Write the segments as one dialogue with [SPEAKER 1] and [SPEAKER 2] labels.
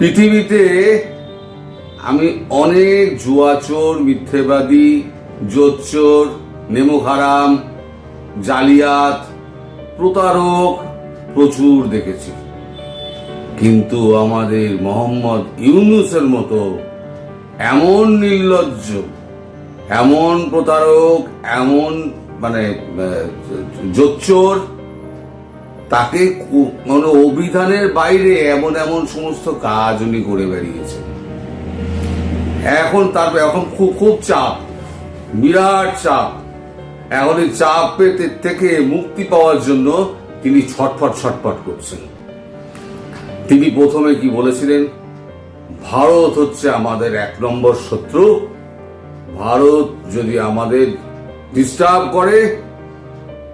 [SPEAKER 1] পৃথিবীতে আমি অনেক জুয়াচোর, মিথ্যেবাদী, জোচ্চোর নেমোহারাম জালিয়াত, প্রতারক প্রচুর দেখেছি। কিন্তু আমাদের মোহাম্মদ ইউনুসের মতো এমন নির্লজ্জ, এমন প্রতারক, এমন মানে জোচ্চোর তাকে কো- মানে অভিধানের বাইরে এমন এমন সমস্ত কাজ উনি করে বেরিয়েছেন এখন তার এখন খুব খুব চাপ, বিরাট চাপ। এখন এই চাপ পেতে থেকে মুক্তি পাওয়ার জন্য তিনি ছটফট ছটফট করছেন। তিনি প্রথমে কি বলেছিলেন? ভারত হচ্ছে আমাদের এক নম্বর শত্রু। ভারত যদি আমাদের ডিস্টার্ব করে,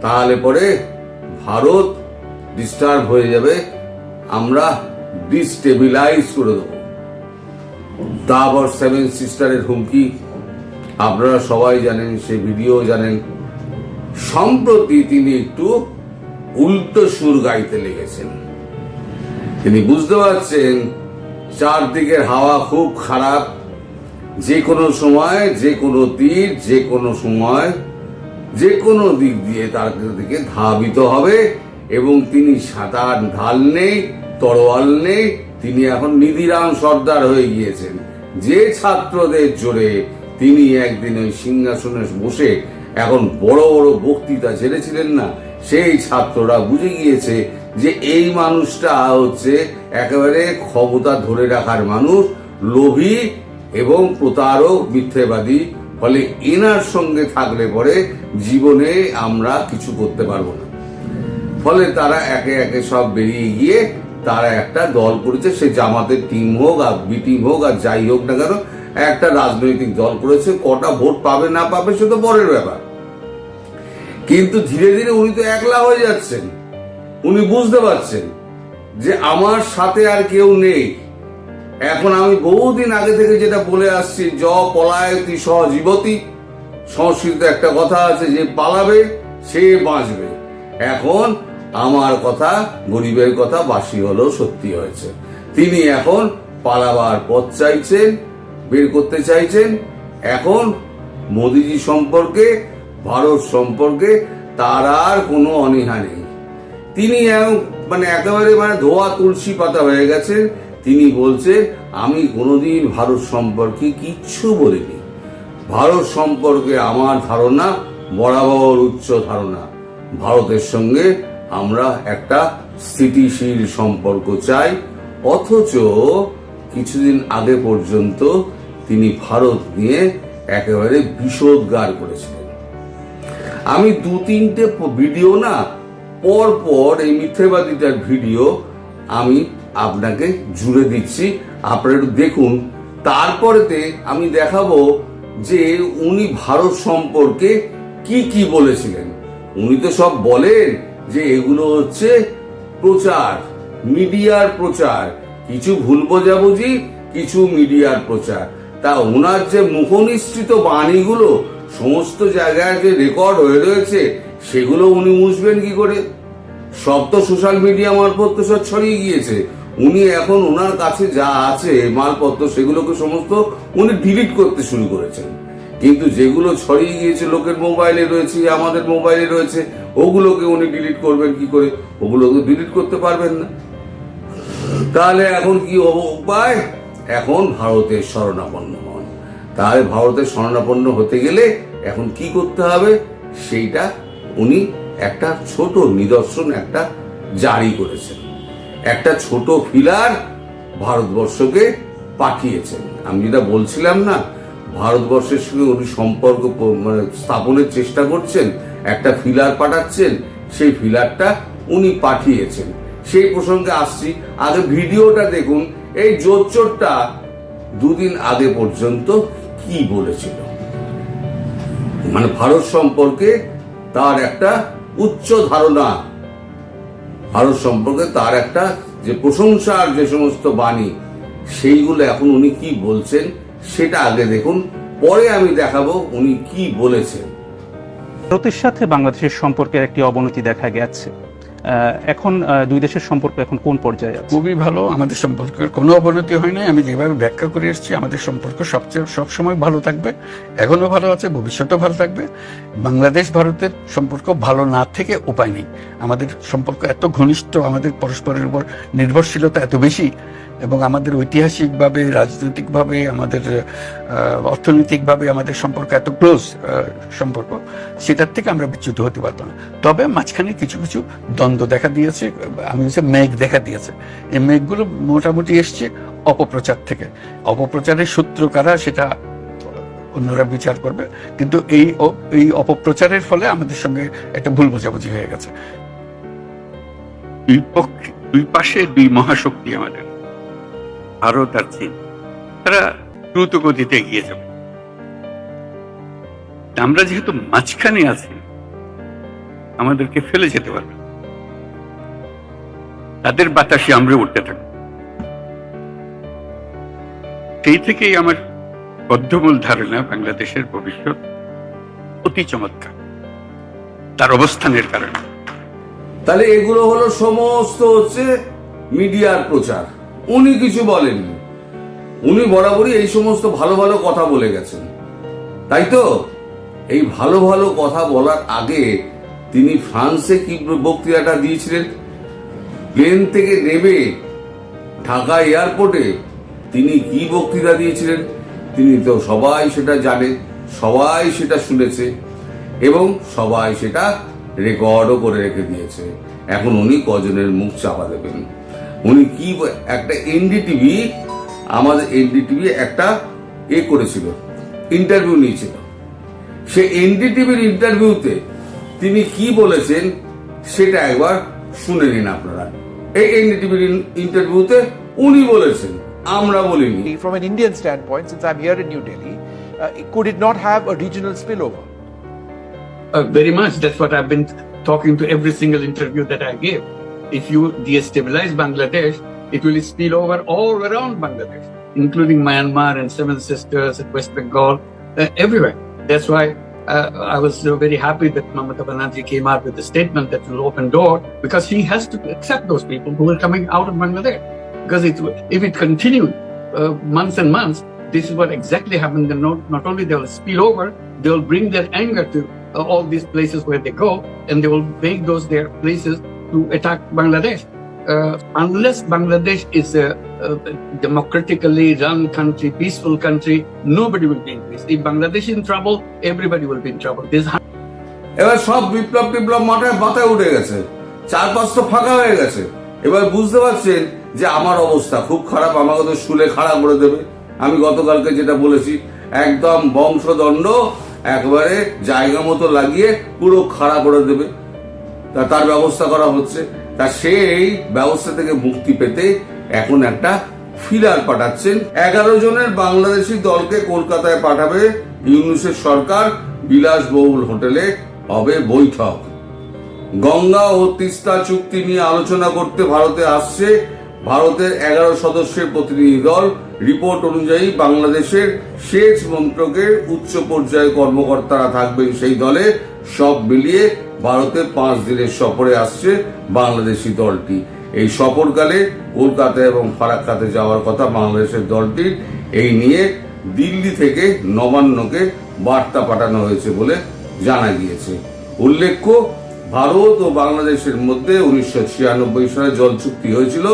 [SPEAKER 1] তাহলে পরে ভারত ডিস্টার্ব হয়ে যাবে, আমরা ডিস্টেবিলাইজ করে দেবো। তারপর সেভেন সিস্টারের হুমকি, আপনারা সবাই জানেন সে ভিডিও জানেন। সম্প্রতি তিনি একটু উল্টো সুর গাইতে লেগেছেন। তিনি বুঝতে পারছেন, চারদিকের হাওয়া খুব খারাপ। যে কোনো সময়, যে কোনো তীর, যে কোনো সময়, যে কোনো দিক দিয়ে তার দিকে ধাবিত হবে। এবং তিনি সাঁতার ঢাল নেই, তরোয়াল নেই, তিনি এখন নিধিরাম সর্দার হয়ে গিয়েছেন। যে ছাত্রদের জোরে তিনি একদিন ওই সিংহাসনে বসে এখন বড় বড় বক্তৃতা ছেড়েছিলেন না, সেই ছাত্ররা বুঝে গিয়েছে যে এই মানুষটা হচ্ছে একেবারে ক্ষমতা ধরে রাখার মানুষ, লোভী এবং প্রতারক, মিথ্যেবাদী। ফলে এনার সঙ্গে থাকলে পরে জীবনে আমরা কিছু করতে পারব না। ফলে তারা একে একে সব বেরিয়ে গিয়ে তারা একটা দল করেছে, সে জামাতের টিম হোক আর বি টিম হোক আর যাই হোক না কেন, একটা রাজনৈতিক দল করেছে, কটা ভোট পাবে না পাবে সে তো পরের ব্যাপার। কিন্তু ধীরে ধীরে উনি তো একলা হয়ে যাচ্ছেন। উনি বুঝতে পারছেন যে আমার সাথে আর কেউ নেই। এখন আমি বহুদিন আগে থেকে যেটা বলে আসছি, জ পলায়তি সহজীবতী সংস্কৃত একটা কথা আছে, যে পালাবে, সে বাঁচবে। এখন আমার কথা, গরিবের কথা বাসি হলেও সত্যি হয়েছে। তিনি এখন পালাবার পথ চাইছেন, বের করতে চাইছেন। এখন মোদিজি সম্পর্কে, ভারত সম্পর্কে তার আর কোনো অনীহা নেই। তিনি মানে একেবারে মানে ধোয়া তুলসী পাতা হয়ে গেছেন। তিনি বলছে আমি কোনোদিন ভারত সম্পর্কে কিচ্ছু বলিনি। ভারত সম্পর্কে আমার ধারণা বরাবর উচ্চ ধারণা। ভারতের সঙ্গে আমরা একটা স্থিতিশীল সম্পর্ক চাই, অথচ কিছুদিন আগে পর্যন্ত তিনি ভারত নিয়ে একেবারে বিষোদ্গার করেছিলেন। আমি দু তিনটে ভিডিও না, পর পর এই মিথ্যেবাদীটার ভিডিও আমি আপনাকে জুড়ে দিচ্ছি। আপনারা একটু দেখুন। তারপরেতে আমি দেখাবো যে উনি ভারত সম্পর্কে কি কি বলেছিলেন। উনি তো সব বলেন যে এগুলো হচ্ছে প্রচার, মিডিয়ার প্রচার। কিছু ভুল বোঝাবুঝি, কিছু মিডিয়ার প্রচার। তা ওনার যে মুখনিসৃত বাণীগুলো সমস্ত জায়গায় যে রেকর্ড হয়ে রয়েছে, সেগুলো উনি মুছবেন কি করে? সব তো সোশ্যাল মিডিয়া তো সব ছড়িয়ে গিয়েছে। উনি এখন ওনার কাছে যা আছে, মালপত্র, সেগুলোকে সমস্ত উনি ডিলিট করতে শুরু করেছেন। কিন্তু যেগুলো ছড়িয়ে গিয়েছে, লোকের মোবাইলে রয়েছে, আমাদের মোবাইলে রয়েছে, ওগুলোকে উনি ডিলিট করবেন কি করে? ওগুলো ডিলিট করতে পারবেন না। তাহলে এখন কি উপায়? এখন ভারতের শরণাপন্ন হন। তাহলে ভারতের শরণাপন্ন হতে গেলে এখন কি করতে হবে? সেইটা উনি একটা ছোট নিদর্শন একটা জারি করেছেন। একটা ছোট ফিলার ভারতবর্ষকে পাঠিয়েছেন। আমি যেটা বলছিলাম না ভারতবর্ষের সঙ্গে উনি সম্পর্ক মানে স্থাপনের চেষ্টা করছেন, একটা ফিলার পাঠাচ্ছেন, সেই ফিলারটা উনি পাঠিয়েছেন। সেই প্রসঙ্গে আসছি। আগে ভিডিওটা দেখুন, এই জোচ্চোরটা দুদিন আগে পর্যন্ত কি বলেছিল? মানে ভারত সম্পর্কে তার একটা উচ্চ ধারণা। ভারত সম্পর্কে তার একটা যে প্রশংসার যে সমস্ত বাণী, সেইগুলো এখন উনি কি বলছেন সেটা আগে দেখুন পরে আমি দেখাবো উনি কি বলেছেন।
[SPEAKER 2] ভারতের সাথে বাংলাদেশের সম্পর্কের একটি অবনতি দেখা গেছে। এখন দুই দেশের সম্পর্ক এখন কোন পর্যায়ে আছে?
[SPEAKER 3] খুবই ভালো আমাদের সম্পর্কের কোনো অবনতি হয় নাই। আমি যেভাবে ব্যাখ্যা করে এসেছি আমাদের সম্পর্ক সবচেয়ে সবসময় ভালো থাকবে এখনও ভালো আছে ভবিষ্যতেও ভালো থাকবে। বাংলাদেশ ভারতের সম্পর্ক ভালো না থেকে উপায় নেই। আমাদের সম্পর্ক এত ঘনিষ্ঠ আমাদের পরস্পরের উপর নির্ভরশীলতা এত বেশি এবং আমাদের ঐতিহাসিকভাবে, রাজনৈতিকভাবে, আমাদের অর্থনৈতিকভাবে আমাদের সম্পর্ক এত ক্লোজ সম্পর্ক, সেটার থেকে আমরা বিচ্যুত হতে পারতাম না। তবে মাঝখানে কিছু কিছু দ্বন্দ্ব দেখা দিয়েছে, আমি হচ্ছে মেঘ দেখা দিয়েছে। এই মেঘগুলো মোটামুটি এসছে অপপ্রচার থেকে। অপপ্রচারের সূত্র কারা সেটা অন্যরা বিচার করবে, কিন্তু এই এই অপপ্রচারের ফলে আমাদের সঙ্গে একটা ভুল বোঝাবুঝি হয়ে গেছে। দুই পক্ষে, দুই পাশে দুই মহাশক্তি আমাদের। ভারত আর চীন। তারা দ্রুত গতিতে এগিয়ে যাবে। আমরা যেহেতু মাঝখানে আছি, আমাদেরকে ফেলে যেতে পারবে তাদের বাতাসে আমরা উঠতে থাকব। সেই থেকেই আমার বদ্ধমূল ধারণা বাংলাদেশের ভবিষ্যৎ অতি চমৎকার। তার অবস্থানের কারণে।
[SPEAKER 1] তাহলে এগুলো হলো সমস্ত হচ্ছে মিডিয়ার প্রচার। উনি কিছু বলেননি। উনি বরাবরই এই সমস্ত ভালো ভালো কথা বলে গেছেন। তাই তো? এই ভালো ভালো কথা বলার আগে তিনি ফ্রান্সে কি বক্তৃতাটা দিয়েছিলেন? প্লেন থেকে নেমে ঢাকা এয়ারপোর্টে তিনি কি বক্তৃতা দিয়েছিলেন? তিনি তো সবাই সেটা জানে, সবাই সেটা শুনেছে এবং সবাই সেটা রেকর্ডও করে রেখে দিয়েছে। এখন উনি কজনের মুখ চাপা দেবেন? উনি কি একটা এনডিটিভি আমাদের এনডিটিভি একটা এ করেছিল ইন্টারভিউ নিয়েছিল সে এনডিটিভির ইন্টারভিউতে তিনি কি বলেছেন সেটা একবার শুনে নিন আপনারা এই এনডিটিভির ইন্টারভিউতে উনি বলেছেন আমরা বলিনি
[SPEAKER 4] From an Indian standpoint, since I'm here in New Delhi, uh, could it not have a regional spillover?
[SPEAKER 3] Uh, very much. That's what I've been talking to every single interview that I gave. If you destabilize Bangladesh, it will spill over all around Bangladesh, including Myanmar and Seven Sisters and West Bengal, uh, everywhere. That's why uh, I was uh, very happy that Mamata Banerjee came out with the statement that will open door because he has to accept those people who are coming out of Bangladesh. Because it, if it continued uh, months and months, this is what exactly happened. Not, not only they will spill over, they will bring their anger to uh, all these places where they go, and they will make those their places to attack Bangladesh. Uh, unless Bangladesh is a, a democratically run country, peaceful country, nobody will be in peace. If Bangladesh is in trouble, everybody will be in trouble. This
[SPEAKER 1] এবার সব বিপ্লব টিপ্লব মাথায় মাথায় উঠে গেছে চার পাঁচটা ফাঁকা হয়ে গেছে এবার বুঝতে পারছেন যে আমার অবস্থা খুব খারাপ আমাকে তো শুলে খাড়া করে দেবে আমি গতকালকে যেটা বলেছি একদম বংশদণ্ড একবারে জায়গা মতো লাগিয়ে পুরো খাড়া করে দেবে তা তার ব্যবস্থা করা হচ্ছে। তা সেই ব্যবস্থা থেকে মুক্তি পেতে এখন একটা ফিলার পাঠাচ্ছেন। এগারো জনের বাংলাদেশি দলকে কলকাতায় পাঠাবে ইউনুসের সরকার। বিলাসবহুল হোটেলে হবে বৈঠক। গঙ্গা ও তিস্তা চুক্তি নিয়ে আলোচনা করতে ভারতে আসছে। ভারতের এগারো সদস্যের প্রতিনিধি দল। রিপোর্ট অনুযায়ী বাংলাদেশের সেচ মন্ত্রকের উচ্চ পর্যায়ে কর্মকর্তারা থাকবেন সেই দলে। সব মিলিয়ে ভারতে পাঁচ দিনের সফরে আসছে বাংলাদেশি দলটি। এই সফরকালে কলকাতা এবং ফারাক্কাতে যাওয়ার কথা বাংলাদেশের দলটির। এই নিয়ে দিল্লি থেকে নবান্নকে বার্তা পাঠানো হয়েছে বলে জানা গিয়েছে। উল্লেখ্য, ভারত ও বাংলাদেশের মধ্যে উনিশশো ছিয়ানব্বই সালে জল চুক্তি হয়েছিল।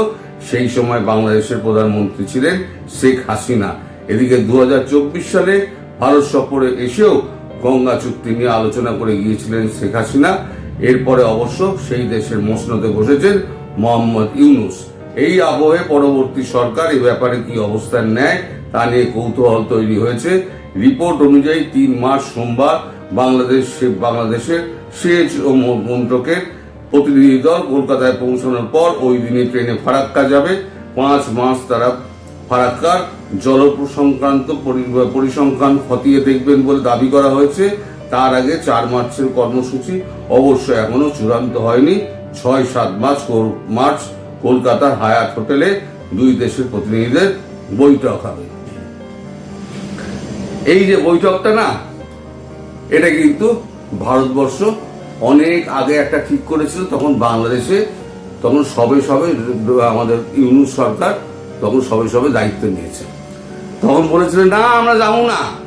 [SPEAKER 1] সেই সময় বাংলাদেশের প্রধানমন্ত্রী ছিলেন শেখ হাসিনা। এদিকে দু হাজার চব্বিশ সালে ভারত সফরে এসেও গঙ্গা চুক্তি নিয়ে আলোচনা করে গিয়েছিলেন শেখ হাসিনা। এরপরে অবশ্য সেই দেশের মসনদে বসেছেন মোহাম্মদ ইউনুস। এই আবহে পরবর্তী সরকার এই ব্যাপারে কি অবস্থান নেয় তা নিয়ে কৌতূহল তৈরি হয়েছে। রিপোর্ট অনুযায়ী তিন মাস সোমবার বাংলাদেশ বাংলাদেশের সেচ ও মন্ত্রকের প্রতিনিধি দল কলকাতায় পৌঁছানোর পর ওই দিনে ট্রেনে ফারাক্কা যাবে। পাঁচ মাস তারা ফারাক্কার জল সংক্রান্ত পরি- পরিসংখ্যান খতিয়ে দেখবেন বলে দাবি করা হয়েছে। তার আগে চার মার্চের কর্মসূচি অবশ্য এখনও চূড়ান্ত হয়নি। ছয়, সাত মার্চ মার্চ কলকাতার হায়াত হোটেলে দুই দেশের প্রতিনিধিদের বৈঠক হবে। এই যে বৈঠকটা না, এটা কিন্তু ভারতবর্ষ অনেক আগে একটা ঠিক করেছিল, তখন বাংলাদেশে, তখন সবে সবে আমাদের ইউনুস সরকার তখন সবে সবে দায়িত্ব নিয়েছে। তখন বলেছিলেন, না, আমরা যাব না।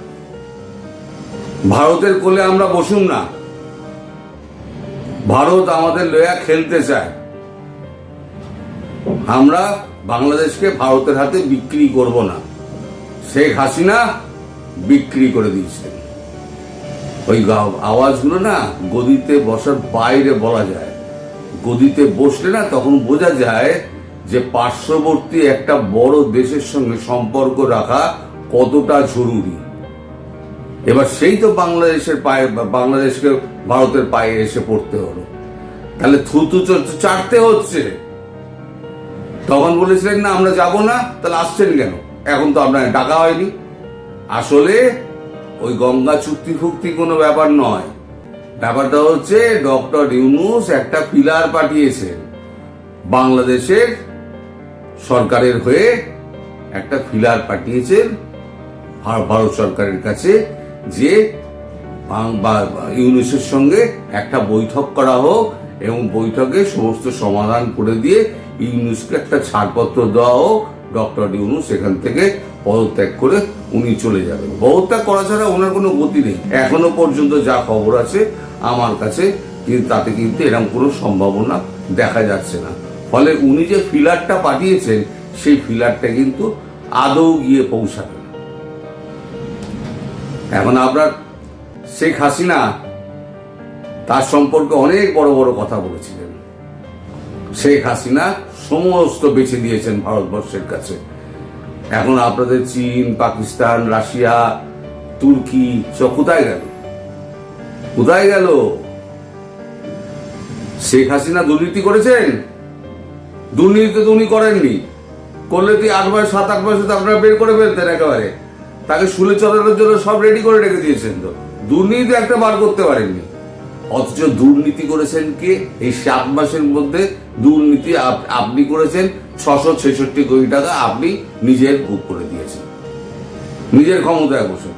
[SPEAKER 1] ভারতের কোলে আমরা বসুন না। ভারত আমাদের লয়া খেলতে চায়। আমরা বাংলাদেশকে ভারতের হাতে বিক্রি করব না। শেখ হাসিনা বিক্রি করে দিয়েছেন। ওই আওয়াজগুলো না, গদিতে বসার বাইরে বলা যায়। গদিতে বসলে না, তখন বোঝা যায় যে পার্শ্ববর্তী একটা বড় দেশের সঙ্গে সম্পর্ক রাখা কতটা জরুরি? এবার সেই তো বাংলাদেশের পায়ে, বাংলাদেশকে ভারতের পায়ে এসে পড়তে হলো। তাহলে থুতু চাটতে হচ্ছে। তখন বলেছিলেন, না, আমরা যাব না। তাহলে আসছেন কেন? এখন তো আপনার ডাকা হয়নি। আসলে ওই গঙ্গা চুক্তি ফুক্তি কোনো ব্যাপার নয়। ব্যাপারটা হচ্ছে, ডক্টর ইউনুস একটা পিলার পাঠিয়েছেন বাংলাদেশের সরকারের হয়ে একটা ফিলার পাঠিয়েছেন ভার- ভারত সরকারের কাছে যে ইউনুসের সঙ্গে একটা বৈঠক করা হোক এবং বৈঠকে সমস্ত সমাধান করে দিয়ে ইউনুসকে একটা ছাড়পত্র দেওয়া হোক, ডক্টর ইউনুস এখান থেকে পদত্যাগ করে উনি চলে যাবেন। পদত্যাগ করা ছাড়া ওনার কোনো গতি নেই। এখনও পর্যন্ত যা খবর আছে আমার কাছে, কিন্তু তাতে কিন্তু এরকম কোনো সম্ভাবনা দেখা যাচ্ছে না। ফলে উনি যে ফিলারটা পাঠিয়েছেন, সেই ফিলারটা কিন্তু আদৌ গিয়ে পৌঁছাবে এখন আপনার শেখ হাসিনা, তার সম্পর্কে অনেক বড় বড় কথা বলেছিলেন। শেখ হাসিনা সমস্ত বেছে দিয়েছেন ভারতবর্ষের কাছে। এখন আপনাদের চীন, পাকিস্তান, রাশিয়া, তুর্কি, সব কোথায় গেল? কোথায় গেল? শেখ হাসিনা দুর্নীতি করেছেন? দুর্নীতি তো উনি করেননি। করলে তুই আট মাস, সাত, আট মাসে তো আপনারা বের করে ফেলতেন একেবারে? তাকে শুলে চলানোর জন্য সব রেডি করে রেখে দিয়েছেন তো। দুর্নীতি একটা বার করতে পারেননি। অথচ দুর্নীতি করেছেন কে? এই সাত মাসের মধ্যে দুর্নীতি আপ- আপনি করেছেন। ছশো ছেষট্টি কোটি টাকা আপনি নিজের বুক করে দিয়েছেন। নিজের ক্ষমতায় বসে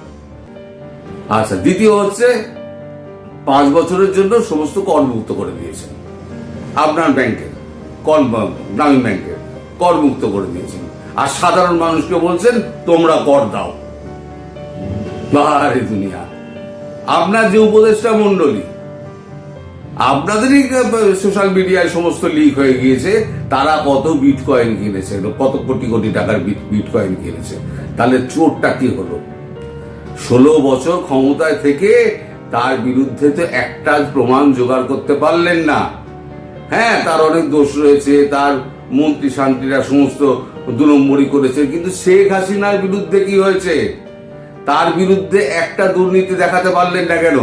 [SPEAKER 1] আচ্ছা দ্বিতীয় হচ্ছে পাঁচ বছরের জন্য সমস্ত করমুক্ত করে দিয়েছেন। আপনার ব্যাংকের কর গ্রামীণ ব্যাংকের করমুক্ত করে দিয়েছেন। আর সাধারণ মানুষকে বলছেন, তোমরা কর দাও। বাহারে দুনিয়া। আপনার যে উপদেষ্টা মন্ডলী আপনাদেরই সোশ্যাল মিডিয়ায় সমস্ত লিক হয়ে গিয়েছে, তারা কত বিট কয়েন কিনেছে, কত কোটি কোটি টাকার বিট কয়েন কিনেছে। তাহলে চোরটা কি হলো? ষোলো বছর ক্ষমতায় থেকে তার বিরুদ্ধে তো একটা প্রমাণ জোগাড় করতে পারলেন না। হ্যাঁ তার অনেক দোষ রয়েছে, তার মন্ত্রী শান্তিরা সমস্ত দু নম্বরই করেছে, কিন্তু শেখ হাসিনার বিরুদ্ধে কি হয়েছে? তার বিরুদ্ধে একটা দুর্নীতি দেখাতে পারলেন না কেন?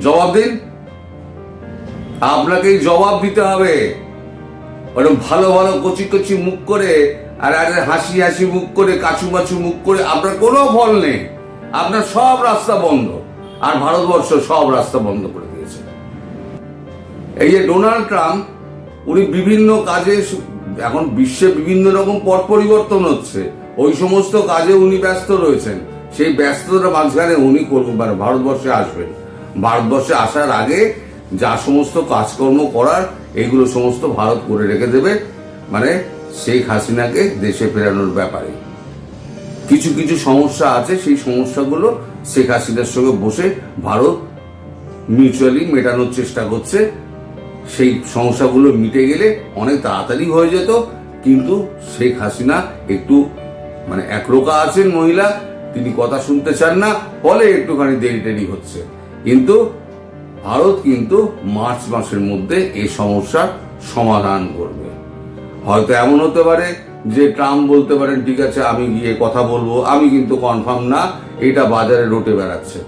[SPEAKER 1] জবাব দিন। আপনাকেই জবাব দিতে হবে। ওরকম ভালো ভালো কচি কচি মুখ করে আর আর হাসি হাসি মুখ করে, কাছু মাছু মুখ করে আপনার কোনো ফল নেই। আপনার সব রাস্তা বন্ধ। আর ভারতবর্ষ সব রাস্তা বন্ধ করে এই যে ডোনাল্ড ট্রাম্প, উনি বিভিন্ন কাজে এখন বিশ্বে বিভিন্ন রকম পট পরিবর্তন হচ্ছে। ওই সমস্ত কাজে উনি ব্যস্ত রয়েছেন। সেই ব্যস্ততার মাঝখানে উনি মানে ভারতবর্ষে আসবেন। ভারতবর্ষে আসার আগে যা সমস্ত কাজকর্ম করার এগুলো সমস্ত ভারত করে রেখে দেবে। মানে শেখ হাসিনাকে দেশে ফেরানোর ব্যাপারে। কিছু কিছু সমস্যা আছে, সেই সমস্যাগুলো শেখ হাসিনার সঙ্গে বসে ভারত মিউচুয়ালি মেটানোর চেষ্টা করছে। সেই সমস্যাগুলো মিটে গেলে অনেক তাড়াতাড়ি হয়ে যেত। কিন্তু শেখ হাসিনা একটু মানে একরোকা আছেন মহিলা, তিনি কথা শুনতে চান না, ফলে একটুখানি দেরি টেরি হচ্ছে। কিন্তু ভারত কিন্তু মার্চ মাসের মধ্যে এই সমস্যার সমাধান করবে। হয়তো এমন হতে পারে যে ট্রাম্প বলতে পারেন, ঠিক আছে, আমি গিয়ে কথা বলব, আমি কিন্তু কনফার্ম না, এটা বাজারে রটে বেড়াচ্ছে।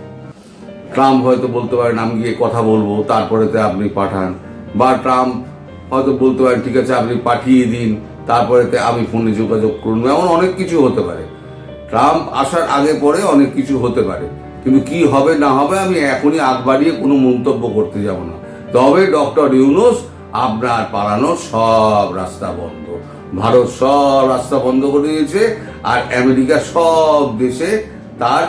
[SPEAKER 1] ট্রাম্প হয়তো বলতে পারেন, আমি গিয়ে কথা বলব, তারপরেতে আপনি পাঠান। বা ট্রাম্প, হয়তো বলতে পারেন, ঠিক আছে, আপনি পাঠিয়ে দিন, তারপরেতে আমি ফোনে যোগাযোগ করুন। এমন অনেক কিছু হতে পারে। ট্রাম্প আসার আগে পরে অনেক কিছু হতে পারে। কিন্তু কি হবে, না হবে, আমি এখনই আগ বাড়িয়ে কোনো মন্তব্য করতে যাব না। তবে ডক্টর ইউনুস, আপনার পালানোর সব রাস্তা বন্ধ। ভারত সব রাস্তা বন্ধ করে দিয়েছে, আর আমেরিকা সব দেশে তার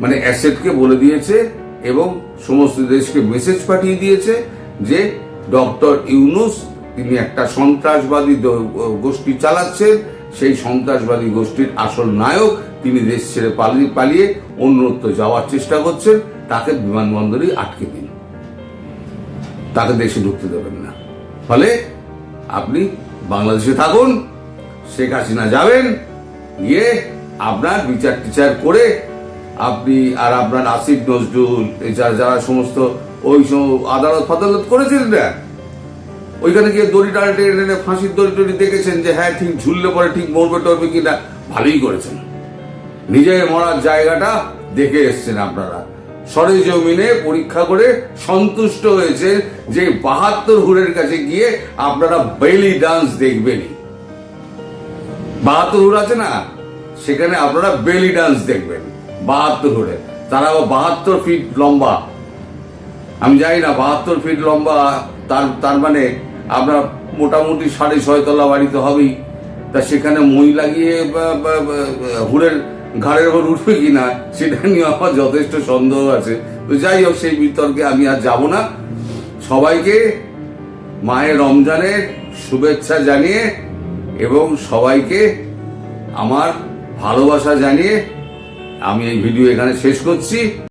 [SPEAKER 1] মানে অ্যাসেটকে বলে দিয়েছে এবং সমস্ত দেশকে মেসেজ পাঠিয়ে দিয়েছে। যে ডক্টর ইউনুস, তিনি একটা সন্ত্রাসবাদী গোষ্ঠী চালাচ্ছেন, সেই সন্ত্রাসবাদী গোষ্ঠীর আসল নায়ক তিনি দেশ ছেড়ে পালিয়ে পালিয়ে অন্যত্র যাওয়ার চেষ্টা করছেন, তাকে বিমানবন্দরেই আটকে দিন। তাকে দেশে ঢুকতে দেবেন না। ফলে আপনি বাংলাদেশে থাকুন, শেখ হাসিনা যাবেন, গিয়ে আপনার বিচার টিচার করে আপনি আর আপনার আসিফ নজরুল যারা যারা সমস্ত ওই আদালত ফাদালত করেছিলেন না ওইখানে গিয়ে দড়ি টানে টেনে টেনে ফাঁসির দড়ি টড়ি দেখেছেন যে হ্যাঁ ঠিক ঝুললে পরে ঠিক মরবে টরবে কিনা ভালোই করেছেন। নিজের মরার জায়গাটা দেখে এসছেন আপনারা। সরে জমিনে পরীক্ষা করে সন্তুষ্ট হয়েছে যে বাহাত্তর হুরের কাছে গিয়ে আপনারা বেলি ডান্স দেখবেনই। বাহাত্তর হুর আছে না? সেখানে আপনারা বেলি ডান্স দেখবেন। বাহাত্তর হুরে। তারা বাহাত্তর ফিট লম্বা। আমি জানি না, বাহাত্তর ফিট লম্বা, তার তার মানে আপনার মোটামুটি সাড়ে ছয় তলা বাড়িতে হবেই। তা সেখানে মই লাগিয়ে হুড়ের ঘাড়ের ওপর উঠবে কিনা সেটা নিয়ে আমার যথেষ্ট সন্দেহ আছে। তো যাই হোক, সেই বিতর্কে আমি আর যাব না। সবাইকে মায়ের রমজানের শুভেচ্ছা জানিয়ে এবং সবাইকে আমার ভালোবাসা জানিয়ে আমি এই ভিডিও এখানে শেষ করছি।